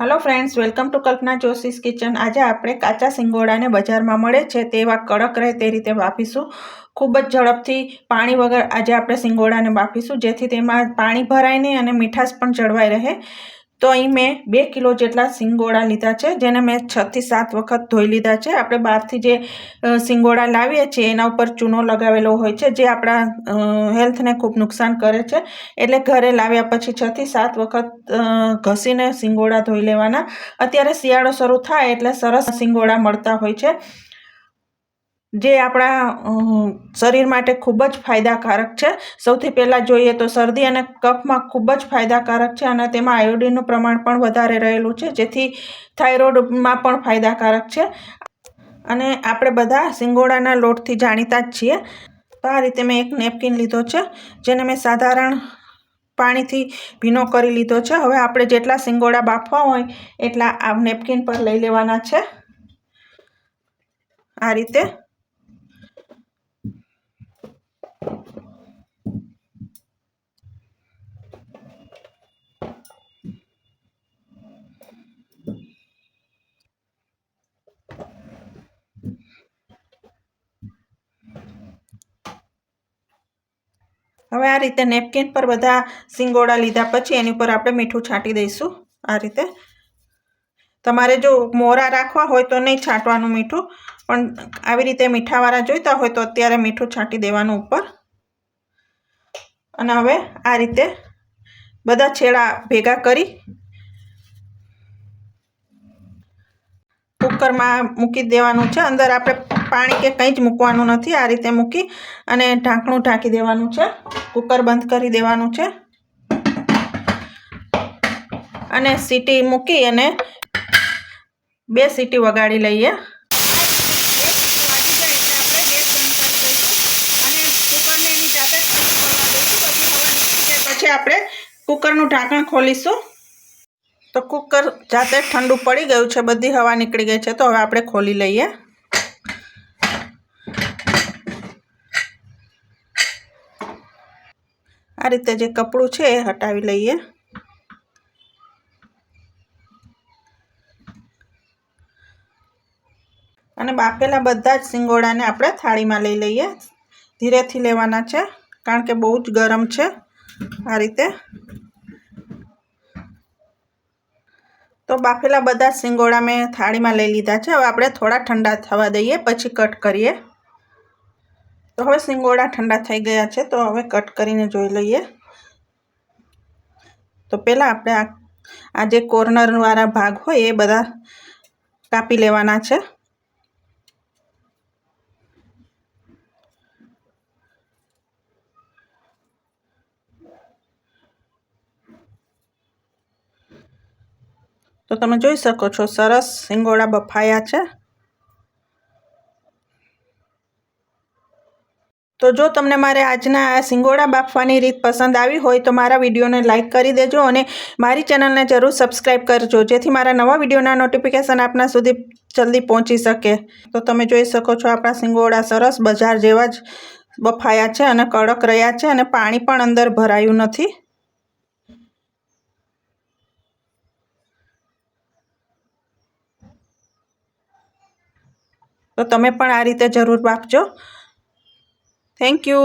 Hello friends welcome to Kalpana Joshi's kitchen આજે આપણે કાચા સિંગોડાને બજારમાં મળે છે તેવા કડક રહે તે રીતે બાફીશું ખૂબ જ ઝડપથી પાણી વગર આજે આપણે સિંગોડાને બાફીશું જેથી તેમાં પાણી ભરાય નહીં અને મીઠાશ પણ જળવાઈ રહે. તો અહીં મેં બે કિલો જેટલા સિંગોડા લીધા છે, જેને મેં છથી સાત વખત ધોઈ લીધા છે. આપણે બહારથી જે સિંગોડા લાવીએ છીએ, એના ઉપર ચૂનો લગાવેલો હોય છે, જે આપણા હેલ્થને ખૂબ નુકસાન કરે છે. એટલે ઘરે લાવ્યા પછી છથી સાત વખત ઘસીને સિંગોડા ધોઈ લેવાના. અત્યારે શિયાળો શરૂ થાય એટલે સરસ સિંગોડા મળતા હોય છે. જે આપણા શરીર માટે ખૂબ જ ફાયદાકારક છે. સૌથી પહેલાં જોઈએ તો શરદી અને કફમાં ખૂબ જ ફાયદાકારક છે અને તેમાં આયોડિનનું પ્રમાણ પણ વધારે રહેલું છે, જેથી થાઇરોઇડમાં પણ ફાયદાકારક છે. અને આપણે બધા સિંગોડાના લોટથી જાણીતા જ છીએ. તો આ રીતે મેં એક નેપકિન લીધો છે, જેને મેં સાધારણ પાણીથી ભીનો કરી લીધો છે. હવે આપણે જેટલા સિંગોડા બાફવા હોય, એટલા આ નેપકિન પર લઈ લેવાના છે. આ રીતે હવે આ રીતે નેપકિન પર બધા સિંગોડા લીધા પછી એની ઉપર આપણે મીઠું છાંટી દઈશું. આ રીતે. તમારે જો મોરા રાખવા હોય તો નહીં છાંટવાનું મીઠું, પણ આવી રીતે મીઠાવાળા જોઈતા હોય તો અત્યારે મીઠું છાંટી દેવાનું ઉપર. અને હવે આ રીતે બધા છેડા ભેગા કરી કુકરમાં મૂકી દેવાનું છે. અંદર આપણે પાણી કે કંઈ જ મૂકવાનું નથી. આ રીતે મૂકી અને ઢાંકણું ઢાંકી દેવાનું છે. કુકર બંધ કરી દેવાનું છે. અને સીટી મૂકી અને બે સીટી વગાડી લઈએ. પછી આપણે કુકરનું ઢાંકણ ખોલીશું. તો કુકર જાતે ઠંડુ પડી ગયું છે, બધી હવા નીકળી ગઈ છે, તો હવે આપણે ખોલી લઈએ. આ રીતે જે કપડું છે એ હટાવી લઈએ. અને બાફેલા બધા જ સિંગોડાને આપણે થાળીમાં લઈ લઈએ. ધીરેથી લેવાના છે, કારણ કે બહુ જ ગરમ છે આ રીતે. તો બાફેલા બધા સિંગોડા મેં થાળીમાં લઈ લીધા છે. હવે આપણે થોડા ઠંડા થવા દઈએ, પછી કટ કરીએ. તો હવે સિંગોડા ઠંડા થઈ ગયા છે, તો હવે કટ કરીને જોઈ લઈએ. તો પહેલાં આપણે આ જે કોર્નરવાળા ભાગ હોય એ બધા કાપી લેવાના છે. તો તમે જોઈ શકો છો, સરસ સિંગોડા બફાયા છે. તો જો તમને મારે આજના આ સિંગોડા બાફવાની રીત પસંદ આવી હોય તો મારા વિડીયોને લાઇક કરી દેજો અને મારી ચેનલને જરૂર સબસ્ક્રાઈબ કરજો, જેથી મારા નવા વિડીયોના નોટિફિકેશન આપના સુધી જલ્દી પહોંચી શકે. તો તમે જોઈ શકો છો, આપણા સિંગોડા સરસ બજાર જેવા જ બફાયા છે અને કડક રહ્યા છે અને પાણી પણ અંદર ભરાયું નથી. તો તમે પણ આ રીતે જરૂર બાફજો થેન્ક યુ